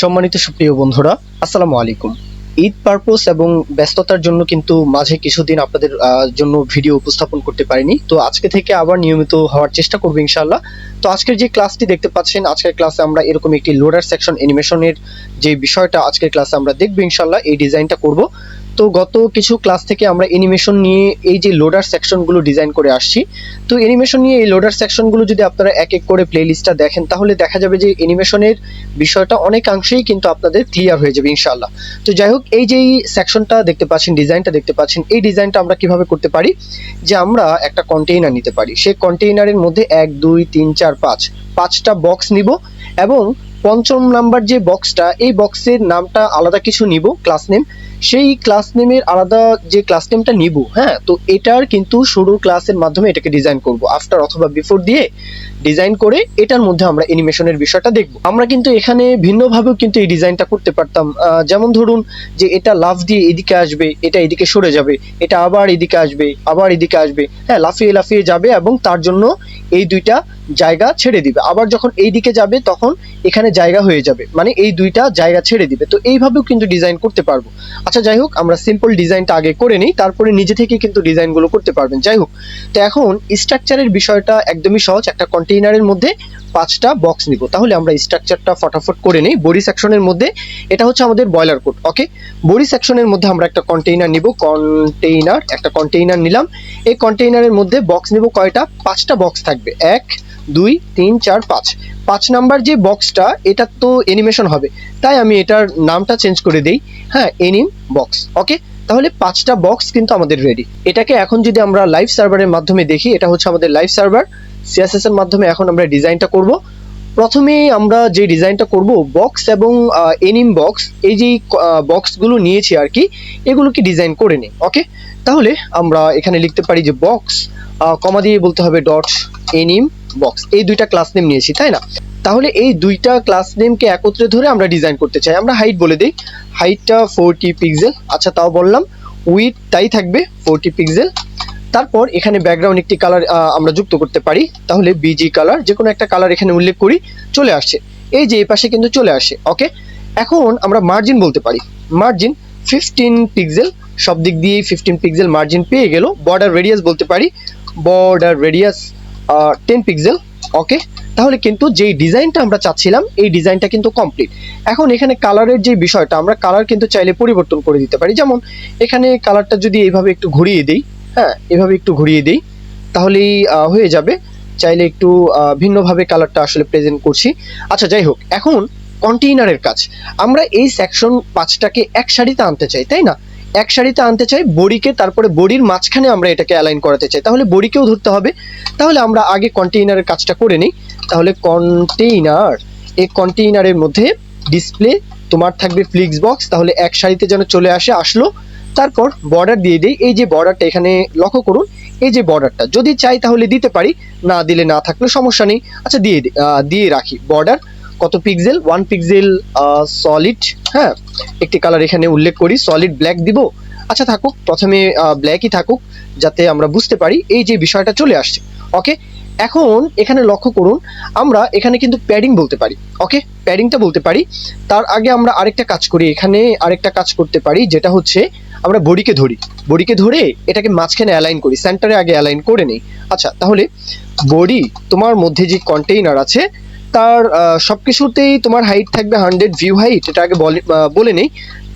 সম্মানিত সুপ্রিয় বন্ধুরা, আসসালামু আলাইকুম। ঈদ পারপোস এবং ব্যস্ততার জন্য কিন্তু মাঝে কিছুদিন আপনাদের জন্য ভিডিও উপস্থাপন করতে পারিনি। তো আজকে থেকে আবার নিয়মিত হওয়ার চেষ্টা করব ইনশাল্লাহ তো আজকের যে ক্লাসটি দেখতে পাচ্ছেন, আজকের ক্লাসে আমরা এরকম একটি লোডার সেকশন অ্যানিমেশনের যে বিষয়টা, আজকের ক্লাসে আমরা দেখব ইনশাল্লাহ এই ডিজাইনটা করব। তো গত কিছু ক্লাস থেকে আমরা অ্যানিমেশন নিয়ে এই যে লোডার সেকশনগুলো ডিজাইন করে আসছি। তো অ্যানিমেশন নিয়ে এই লোডার সেকশনগুলো যদি আপনারা এক এক করে প্লেলিস্টটা দেখেন, তাহলে দেখা যাবে যে অ্যানিমেশনের বিষয়টা অনেকাংশেই কিন্তু আপনাদের ক্লিয়ার হয়ে যাবে ইনশাআল্লাহ। তো যাই হোক, এই যে সেকশনটা দেখতে পাচ্ছেন ডিজাইনটা দেখতে পাচ্ছেন, এই ডিজাইনটা আমরা কীভাবে করতে পারি? যে আমরা একটা কন্টেইনার নিতে পারি। সেই কন্টেইনারের মধ্যে এক, দুই, তিন, চার, পাঁচ, পাঁচটা বক্স নিব এবং পঞ্চম নাম্বার যে বক্সটা এই বক্সের নামটা আলাদা কিছু নিব ক্লাস নেম সেই ক্লাস নেমের আলাদা যে ক্লাস নেমটা নিব হ্যাঁ? তো এটার কিন্তু শুরুর ক্লাসের মাধ্যমে এটাকে ডিজাইন করব আফটার অথবা বিফোর দিয়ে। ডিজাইন করে এটার মধ্যে আমরা অ্যানিমেশনের বিষয়টা দেখব। আমরা কিন্তু এখানে ভিন্নভাবেও কিন্তু এই ডিজাইনটা করতে পারতাম। যেমন ধরুন যে এটা লাফ দিয়ে এদিকে আসবে, এটা এদিকে সরে যাবে, এটা আবার এদিকে আসবে, আবার এদিকে আসবে। হ্যাঁ লাফিয়ে লাফিয়ে যাবে এবং তার জন্য এই দুইটা জায়গা ছেড়ে দিবে। আবার যখন এই দিকে যাবে, তখন এখানে জায়গা হয়ে যাবে। মানে এই দুইটা জায়গা ছেড়ে দিবে। তো এইভাবেও কিন্তু ডিজাইন করতে পারব। আচ্ছা যাই হোক, আমরা সিম্পল ডিজাইনটা আগে করে নিই, তারপরে নিজে থেকে কিন্তু ডিজাইনগুলো করতে পারবেন। যাই হোক, তো এখন স্ট্রাকচারের বিষয়টা একদমই সহজ। একটা কন্টেইনারের মধ্যে পাঁচটা বক্স নিব। তাহলে আমরা স্ট্রাকচারটা ফটাফট করে নিই। বডি সেকশনের মধ্যে, এটা হচ্ছে আমাদের বয়লার কোড ওকে বডি সেকশনের মধ্যে আমরা একটা কন্টেইনার নিব কন্টেইনার একটা কন্টেইনার নিলাম। এই কন্টেইনারের মধ্যে বক্স নিব কয়টা? পাঁচটা বক্স থাকবে। এক, দুই, তিন, চার, পাঁচ। পাঁচ নাম্বার যে বক্সটা এটা তো অ্যানিমেশন হবে। তাই আমি এটার নামটা চেঞ্জ করে দেই। হ্যাঁ এনিম বক্স ওকে তাহলে পাঁচটা বক্স কিন্তু আমাদের রেডি এটাকে এখন যদি আমরা লাইভ সার্ভারের মাধ্যমে দেখি, এটা হচ্ছে আমাদের লাইভ সার্ভার সিএসএস এর মাধ্যমে এখন আমরা ডিজাইনটা করব। প্রথমে আমরা যে ডিজাইনটা করব বক্স এবং এনিম বক্স এই যে বক্সগুলো নিয়েছি আর কি এগুলোকে ডিজাইন করে নিই ওকে তাহলে আমরা এখানে লিখতে পারি যে বক্স কমা দিয়ে বলতে হবে ডট এনিম বক্স এই দুইটা ক্লাস নেম নিয়েছি, তাই না? তাহলে এই দুইটা ক্লাস নেমকে একত্রে ধরে আমরা ডিজাইন করতে চাই। আমরা হাইট বলে দিই। হাইটটা ফোরটি পিক্সেল আচ্ছা তাও বললাম। উইথ তাই থাকবে ফোরটি পিক্সেল তারপর এখানে ব্যাকগ্রাউন্ড একটি কালার আমরা যুক্ত করতে পারি। তাহলে বিজি কালার যে কোনো একটা কালার এখানে উল্লেখ করি, চলে আসছে। এই যে এই পাশে কিন্তু চলে আসে ওকে এখন আমরা মার্জিন বলতে পারি। মার্জিন ফিফটিন পিক্সেল সব দিক দিয়েই ফিফটিন পিক্সেল মার্জিন পেয়ে গেল। বর্ডার রেডিয়াস বলতে পারি। Border radius ten pixel okay তাহলে কিন্তু যেই ডিজাইনটা আমরা চাচ্ছিলাম, এই ডিজাইনটা কিন্তু কমপ্লিট এখন এখানে কালারের যে বিষয়টা, আমরা কালার কিন্তু চাইলে পরিবর্তন করে দিতে পারি। যেমন, এখানে কালারটা যদি এইভাবে একটু ঘুরিয়ে দিই হ্যাঁ এভাবে একটু ঘুরিয়ে দিই। তাহলেই হয়ে যাবে। চাইলে একটু ভিন্নভাবে কালারটা আসলে প্রেজেন্ট করছি। আচ্ছা যাই হোক, এখন কন্টেইনারের কাজ। আমরা এই সেকশন পাঁচটাকে এক সারিতে আনতে চাই, তাই না? এক সারিতে আনতে চাই, বড়িকে, তারপরে বড়ির মাঝখানে আমরা এটাকে অ্যালাইন করাতে চাই। তাহলে বড়িকেও ধরতে হবে। তাহলে আমরা আগে কন্টেইনারের কাজটা করে নিই। তাহলে কন্টেইনার এই কন্টেইনারের মধ্যে ডিসপ্লে তোমার থাকবে ফ্লিক্স বক্স তাহলে এক সারিতে যেন চলে আসে, আসলো। তারপর বর্ডার দিয়ে দিই। এই যে বর্ডারটা এখানে লক্ষ্য করুন, এই যে বর্ডারটা যদি চাই তাহলে দিতে পারি, না দিলে না থাকলে সমস্যা নেই। আচ্ছা দিয়ে দিয়ে রাখি বর্ডার কত পিক্সেল ওয়ান পিক্সেল সলিড হ্যাঁ একটি কালার এখানে উল্লেখ করি। সলিড ব্ল্যাক দিব। আচ্ছা থাকুক। প্রথমে ব্ল্যাকই থাকুক, যাতে আমরা বুঝতে পারি এই যে বিষয়টা চলে আসছে। ওকে এখন এখানে লক্ষ্য করুন, আমরা এখানে কিন্তু প্যাডিং বলতে পারি। ওকে প্যাডিংটা বলতে পারি। তার আগে আমরা আরেকটা কাজ করি। এখানে আরেকটা কাজ করতে পারি, যেটা হচ্ছে আমরা বডিকে ধরি। বডিকে ধরে এটাকে মাঝখানে অ্যালাইন করি সেন্টারে আগে অ্যালাইন করে নেই। আচ্ছা তাহলে বডি তোমার মধ্যে যে কন্টেইনার আছে, তার সব কিছুতেই তোমার হাইট থাকবে হান্ড্রেড ভিউ হাইট এটা আগে বলে নেই।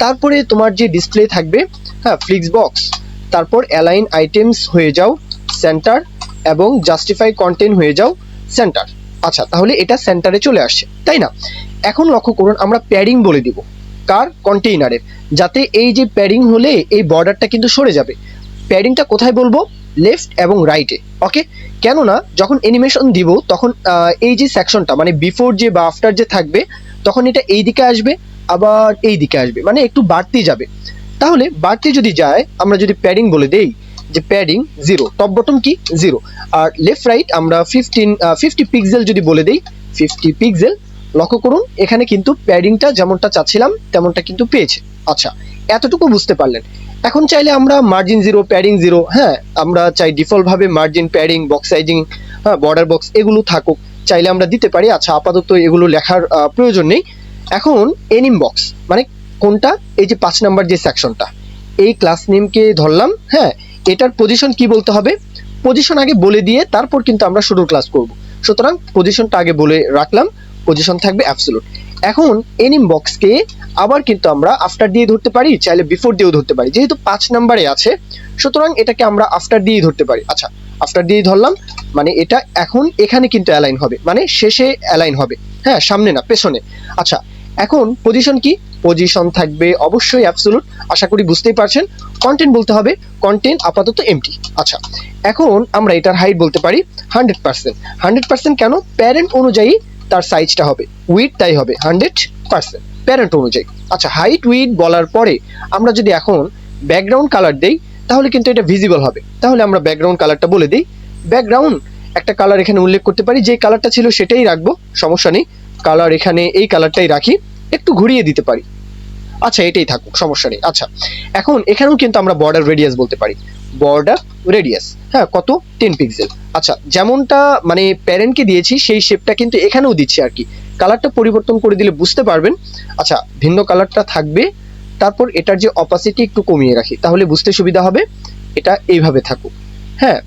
তারপরে তোমার যে ডিসপ্লে থাকবে হ্যাঁ ফ্লিক্স বক্স তারপর অ্যালাইন আইটেমস হয়ে যাও সেন্টার এবং জাস্টিফাই কন্টেন্ট হয়ে যাও সেন্টার আচ্ছা তাহলে এটা সেন্টারে চলে আসছে, তাই না? এখন লক্ষ্য করুন, আমরা প্যাডিং বলে দিব। কার কন্টেইনারের যাতে এই যে প্যাডিং হলে এই বর্ডারটা কিন্তু সরে যাবে। প্যাডিংটা কোথায় বলব? লেফট এবং রাইটে ওকে কেননা যখন অ্যানিমেশন দিব, তখন এই যে সেকশনটা মানে বিফোর যে বা আফটার যে থাকবে, তখন এটা এই দিকে আসবে, আবার এই দিকে আসবে মানে একটু বাড়তি যাবে। তাহলে বাড়তি যদি যায়, আমরা যদি প্যাডিং বলে দেই, যে প্যাডিং জিরো টপ বটম কি? জিরো আর লেফট রাইট আমরা ফিফটিন ফিফটি পিক্সেল যদি বলে দেই ফিফটি পিক্সেল লক্ষ্য করুন, এখানে কিন্তু প্যাডিংটা যেমনটা চাচ্ছিলাম, তেমনটা কিন্তু পেয়েছে। আচ্ছা এতটুকু বুঝতে পারলেন। এখন চাইলে আমরা মার্জিন জিরো প্যাডিং জিরো হ্যাঁ আমরা চাই ডিফল্ট ভাবে মার্জিন প্যাডিং বক্স সাইজিং হ্যাঁ বর্ডার বক্স এগুলো থাকুক। চাইলে আমরা দিতে পারি। আচ্ছা আপাতত এগুলো লেখার প্রয়োজন নেই। এখন এনিম বক্স মানে কোনটা? এই যে পাঁচ নাম্বার যে সেকশনটা এই ক্লাস নেমকে ধরলাম হ্যাঁ এটার পজিশন কি বলতে হবে? পজিশন আগে বলে দিয়ে তারপর কিন্তু আমরা শুরুর ক্লাস করব। সুতরাং পজিশনটা আগে বলে রাখলাম। পজিশন থাকবে অ্যাবসোলুট এখন এনিম বক্সকে আবার কিন্তু আমরা আফটার দিয়ে ধরতে পারি, চাইলে বিফোর দিয়েও ধরতে পারি। যেহেতু পাঁচ নাম্বারে আছে, সুতরাং এটাকে আমরা আফটার দিয়েই ধরতে পারি। আচ্ছা আফটার দিয়েই ধরলাম মানে এটা এখন এখানে কিন্তু অ্যালাইন হবে মানে শেষে অ্যালাইন হবে। হ্যাঁ সামনে না, পেছনে। আচ্ছা এখন পজিশন কি? পজিশন থাকবে অবশ্যই অ্যাবসোলুট আশা করি বুঝতেই পারছেন। কন্টেন্ট বলতে হবে কন্টেন্ট আপাতত এমটি আচ্ছা এখন আমরা এটার হাইট বলতে পারি হান্ড্রেড পার্সেন্ট হান্ড্রেড পার্সেন্ট কেন? প্যারেন্ট অনুযায়ী তার সাইজটা হবে। উইথ তাই হবে হান্ড্রেড পার্সেন্ট প্যারেন্ট অনুযায়ী। আচ্ছা হাইট উইথ বলার পরে আমরা যদি এখন ব্যাকগ্রাউন্ড কালার দেই, তাহলে কিন্তু এটা ভিজিবল হবে। তাহলে আমরা ব্যাকগ্রাউন্ড কালারটা বলে দিই। ব্যাকগ্রাউন্ড একটা কালার এখানে উল্লেখ করতে পারি। যে কালারটা ছিল সেটাই রাখব, সমস্যা নেই। কালার এখানে এই কালারটাই রাখি, একটু ঘুরিয়ে দিতে পারি। আচ্ছা এটাই থাকুক, সমস্যা নেই। আচ্ছা এখন এখানেও কিন্তু আমরা বর্ডার রেডিয়াস বলতে পারি। বর্ডার রেডিয়াস হ্যাঁ কত? টেন পিক্সেল আচ্ছা যেমনটা মানে প্যারেন্টকে দিয়েছি, সেই শেপটা কিন্তু এখানেও দিচ্ছি আর কি। কালারটা পরিবর্তন করে দিলে বুঝতে পারবেন। আচ্ছা ভিন্ন কালারটা থাকবে। তারপর এটার যে অপাসিটি একটু কমিয়ে রাখি, তাহলে বুঝতে সুবিধা হবে। এটা এইভাবে থাকুক। হ্যাঁ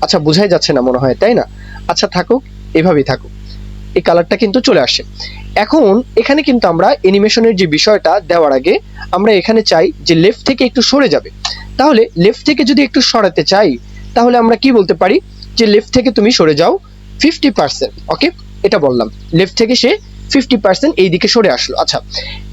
আচ্ছা বোঝাই যাচ্ছে না মনে হয়, তাই না? আচ্ছা থাকুক, এভাবেই থাকুক। এই কালারটা কিন্তু চলে আসে। এখন এখানে কিন্তু আমরা অ্যানিমেশনের যে বিষয়টা দেওয়ার আগে আমরা এখানে চাই যে লেফট থেকে একটু সরে যাবে। তাহলে লেফট থেকে যদি একটু সরাতে চাই, তাহলে আমরা কি বলতে পারি? যে লেফট থেকে তুমি সরে যাও ফিফটি পার্সেন্ট ওকে এটা বললাম। লেফট থেকে সে ফিফটি পার্সেন্ট এই দিকে সরে আসলো। আচ্ছা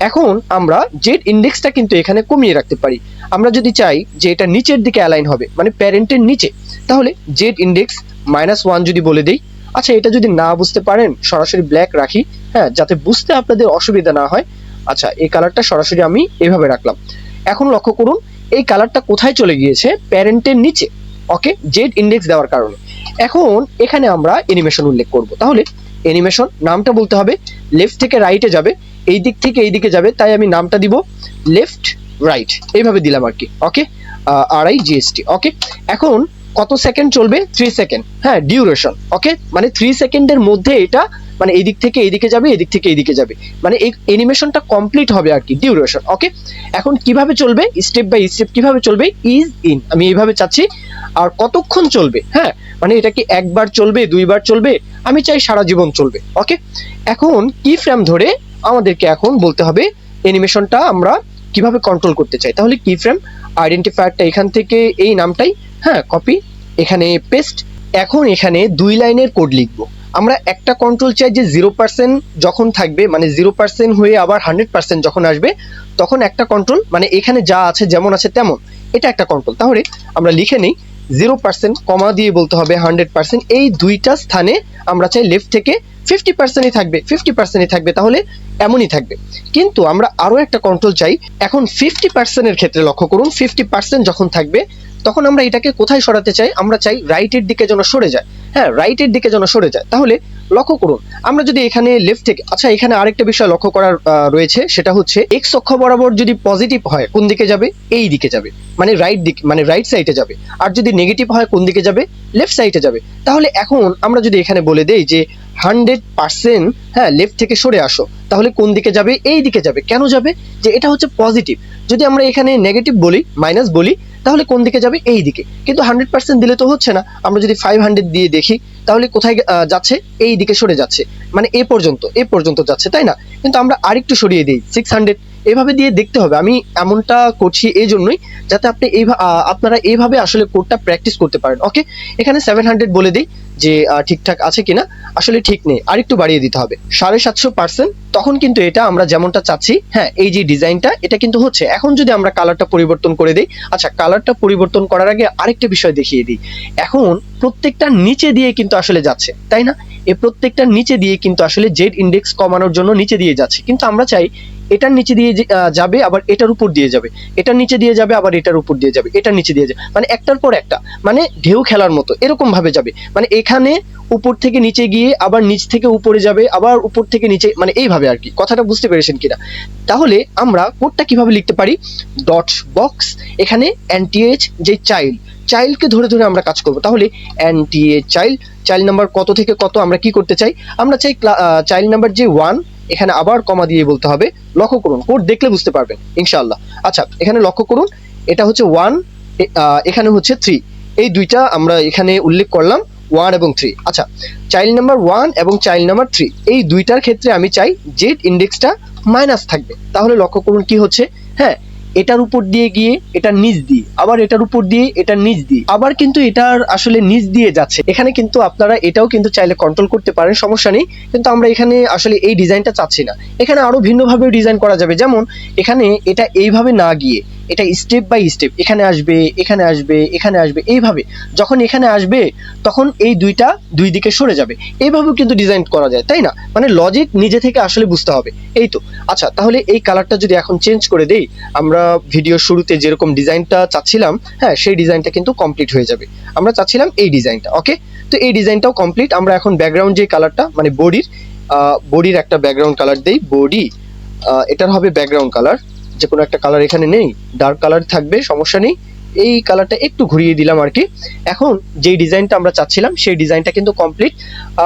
এখন আমরা জেড ইন্ডেক্সটা কিন্তু এখানে কমিয়ে রাখতে পারি। আমরা যদি চাই যে এটা নিচের দিকে অ্যালাইন হবে মানে প্যারেন্টের নিচে, তাহলে জেড ইন্ডেক্স মাইনাস ওয়ান যদি বলে দিই আচ্ছা এটা যদি না বুঝতে পারেন, সরাসরি ব্ল্যাক রাখি হ্যাঁ যাতে বুঝতে আপনাদের অসুবিধা না হয় আচ্ছা এই কালারটা সরাসরি আমি এভাবে রাখলাম। এখন লক্ষ্য করুন এই কালারটা কোথায় চলে গিয়েছে? প্যারেন্টের নিচে। ওকে জেড ইন্ডেক্স দেওয়ার কারণে। এখন এখানে আমরা অ্যানিমেশন উল্লেখ করব। তাহলে অ্যানিমেশন নামটা বলতে হবে। লেফট থেকে রাইটে যাবে। এই দিক থেকে এই দিকে যাবে। তাই আমি নামটা দিব লেফট রাইট এইভাবে দিলাম আর কি। ওকে আর আই জিএসটি ওকে এখন কত সেকেন্ড চলবে? থ্রি সেকেন্ড হ্যাঁ ডিউরেশন ওকে মানে থ্রি সেকেন্ডের মধ্যে এটা মানে এই দিক থেকে এদিকে যাবে, এদিক থেকে এইদিকে যাবে। মানে এই অ্যানিমেশনটা কমপ্লিট হবে আর কি ডিউরেশন ওকে এখন কীভাবে চলবে স্টেপ বাই স্টেপ কীভাবে চলবে ইজ ইন আমি এইভাবে চাচ্ছি, আর কতক্ষণ চলবে হ্যাঁ? মানে এটা কি একবার চলবে, দুইবার চলবে? আমি চাই সারা জীবন চলবে ওকে এখন কি ফ্রেম ধরে আমাদেরকে এখন বলতে হবে অ্যানিমেশনটা আমরা কীভাবে কন্ট্রোল করতে চাই? তাহলে কি ফ্রেম আইডেন্টিফায়ারটা এখান থেকে এই নামটাই হ্যাঁ কপি এখানে পেস্ট এখন এখানে দুই লাইনের কোড লিখব। আমরা একটা কন্ট্রোল চাই যে জিরো পার্সেন্ট যখন থাকবে মানে জিরো পার্সেন্ট হয়ে আবার হান্ড্রেড পার্সেন্ট যখন আসবে, তখন একটা কন্ট্রোল মানে এখানে যা আছে যেমন আছে তেমন, এটা একটা কন্ট্রোল তাহলে আমরা লিখে নেই জিরো পার্সেন্ট কমা দিয়ে বলতে হবে হান্ড্রেড পার্সেন্ট এই দুইটা স্থানে আমরা চাই লেফট থেকে ফিফটি পার্সেন্টই থাকবে ফিফটি পার্সেন্টই থাকবে, তাহলে এমনই থাকবে। কিন্তু আমরা আরও একটা কন্ট্রোল চাই, এখন ফিফটি পার্সেন্টের ক্ষেত্রে লক্ষ্য করুন ফিফটি পার্সেন্ট যখন থাকবে, তখন আমরা এটাকে কোথায় সরাতে চাই? আমরা চাই রাইটের দিকে যেন সরে যায়। হ্যাঁ রাইটের দিকে যেন সরে যায়। তাহলে লক্ষ্য করুন, আমরা যদি এখানে লেফট থেকে আচ্ছা এখানে আরেকটা বিষয় লক্ষ্য করার রয়েছে, সেটা হচ্ছে এক্স অক্ষ বরাবর যদি পজিটিভ হয়, কোন দিকে যাবে? এই দিকে যাবে। মানে রাইট দিক মানে রাইট সাইডে যাবে। আর যদি নেগেটিভ হয়, কোন দিকে যাবে? লেফট সাইডে যাবে। তাহলে এখন আমরা যদি এখানে বলে দেই যে হান্ড্রেড পার্সেন্ট হ্যাঁ লেফট থেকে সরে আসো, তাহলে কোন দিকে যাবে? এই দিকে যাবে। কেন যাবে? যে এটা হচ্ছে পজিটিভ যদি আমরা এখানে নেগেটিভ বলি মাইনাস বলি তাহলে কোন দিকে যাবে? এই দিকে। কিন্তু হান্ড্রেড পার্সেন্ট দিলে তো হচ্ছে না। আমরা যদি ফাইভ হান্ড্রেড দিয়ে দেখি, তাহলে কোথায় যাচ্ছে? এই দিকে সরে যাচ্ছে। মানে এ পর্যন্ত এ পর্যন্ত যাচ্ছে, তাই না? কিন্তু আমরা আরেকটু সরিয়ে দিই সিক্স হান্ড্রেড এভাবে দিয়ে দেখতে হবে। আমি এমনটা করছি এই জন্যই যাতে আপনি এই আপনারা এইভাবে আসলে কোডটা প্র্যাকটিস করতে পারেন। ওকে এখানে সেভেন হান্ড্রেড বলে দিই যে ঠিকঠাক আছে কিনা। আসলে ঠিক নেই। আরেকটু বাড়িয়ে দিতে হবে। সাড়ে সাতশো পার্সেন্ট তখন কিন্তু এটা আমরা যেমনটা চাচ্ছি হ্যাঁ এই যে ডিজাইনটা, এটা কিন্তু হচ্ছে। এখন যদি আমরা কালারটা পরিবর্তন করে দিই আচ্ছা কালারটা পরিবর্তন করার আগে আরেকটা বিষয় দেখিয়ে দিই। এখন প্রত্যেকটা নিচে দিয়ে কিন্তু আসলে যাচ্ছে, তাই না? এ প্রত্যেকটা নিচে দিয়ে কিন্তু আসলে জেড ইন্ডেক্স কমানোর জন্য নিচে দিয়ে যাচ্ছে। কিন্তু আমরা চাই এটার নিচে দিয়ে যাবে, আবার এটার উপর দিয়ে যাবে। এটার নিচে দিয়ে যাবে, আবার এটার উপর দিয়ে যাবে, এটার নিচে দিয়ে যাবে। মানে একটার পর একটা। মানে ঢেউ খেলার মতো, এরকম ভাবে যাবে। মানে এখানে উপর থেকে নিচে গিয়ে আবার নিচ থেকে উপরে যাবে, আবার উপর থেকে নিচে মানে এইভাবে আর কি কথাটা বুঝতে পেরেছেন কিনা? তাহলে আমরা কোডটা কীভাবে লিখতে পারি? ডট বক্স, এখানে এনটিএইচ যে চাইল্ড, চাইল্ডকে ধরে ধরে আমরা কাজ করব। তাহলে এনটিএ চাইল্ড চাইল্ড নাম্বার কত থেকে কত আমরা কি করতে চাই? আমরা চাই চাইল্ড নাম্বার যে ওয়ান এখানে আবার কমা দিয়ে বলতে হবে, লক্ষ্য করুন কোড দেখলে বুঝতে পারবেন, ইনশাআল্লাহ। আচ্ছা এখানে লক্ষ্য করুন, এটা হচ্ছে ওয়ান এখানে হচ্ছে থ্রি এই দুইটা আমরা এখানে উল্লেখ করলাম ওয়ান এবং থ্রি আচ্ছা চাইল্ড নাম্বার ওয়ান এবং চাইল্ড নাম্বার থ্রি এই দুইটার ক্ষেত্রে আমি চাই জেড ইন্ডেক্সটা মাইনাস থাকবে। তাহলে লক্ষ্য করুন কি হচ্ছে। হ্যাঁ এটার উপর দিয়ে গিয়ে এটার নিচ দিয়ে, আবার এটার উপর দিয়ে এটার নিচ দিয়ে, আবার কিন্তু এটার আসলে নিচ দিয়ে যাচ্ছে। এখানে কিন্তু আপনারা এটাও কিন্তু চাইলে কন্ট্রোল করতে পারেন, সমস্যা নেই। কিন্তু আমরা এখানে আসলে এই ডিজাইনটা চাচ্ছি না। এখানে আরও ভিন্নভাবে ডিজাইন করা যাবে। যেমন, এখানে এটা এইভাবে না গিয়ে এটা স্টেপ বাই স্টেপ এখানে আসবে এখানে আসবে এখানে আসবে, এইভাবে। যখন এখানে আসবে, তখন এই দুইটা দুই দিকে সরে যাবে। এইভাবেও কিন্তু ডিজাইন করা যায়, তাই না? মানে লজিক নিজে থেকে আসলে বুঝতে হবে, এই তো। আচ্ছা তাহলে এই কালারটা যদি এখন চেঞ্জ করে দেই, আমরা ভিডিও শুরুতে যেরকম ডিজাইনটা চাচ্ছিলাম হ্যাঁ সেই ডিজাইনটা কিন্তু কমপ্লিট হয়ে যাবে। আমরা চাচ্ছিলাম এই ডিজাইনটা ওকে তো এই ডিজাইনটাও কমপ্লিট আমরা এখন ব্যাকগ্রাউন্ড যে কালারটা মানে বডির বডির একটা ব্যাকগ্রাউন্ড কালার দেই, বডি এটার হবে ব্যাকগ্রাউন্ড কালার যে কোনো একটা কালার এখানে নেই ডার্ক কালার থাকবে, সমস্যা নেই। এই কালারটা একটু ঘুরিয়ে দিলাম আর কি। এখন যেই ডিজাইনটা আমরা চাচ্ছিলাম, সেই ডিজাইনটা কিন্তু কমপ্লিট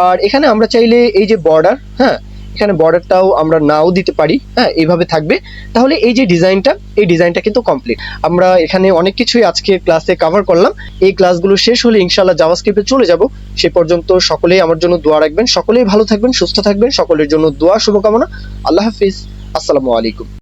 আর এখানে আমরা চাইলে এই যে বর্ডার হ্যাঁ এখানে বর্ডারটাও আমরা নাও দিতে পারি হ্যাঁ এইভাবে থাকবে। তাহলে এই যে ডিজাইনটা এই ডিজাইনটা কিন্তু কমপ্লিট আমরা এখানে অনেক কিছুই আজকে ক্লাসে কভার করলাম। এই ক্লাসগুলো শেষ হলে ইনশাআল্লাহ জাভাস্ক্রিপ্টে চলে যাব। সে পর্যন্ত সকলেই আমার জন্য দোয়া রাখবেন। সকলেই ভালো থাকবেন, সুস্থ থাকবেন। সকলের জন্য দোয়া, শুভকামনা। আল্লাহ হাফিজ। আসসালামু আলাইকুম।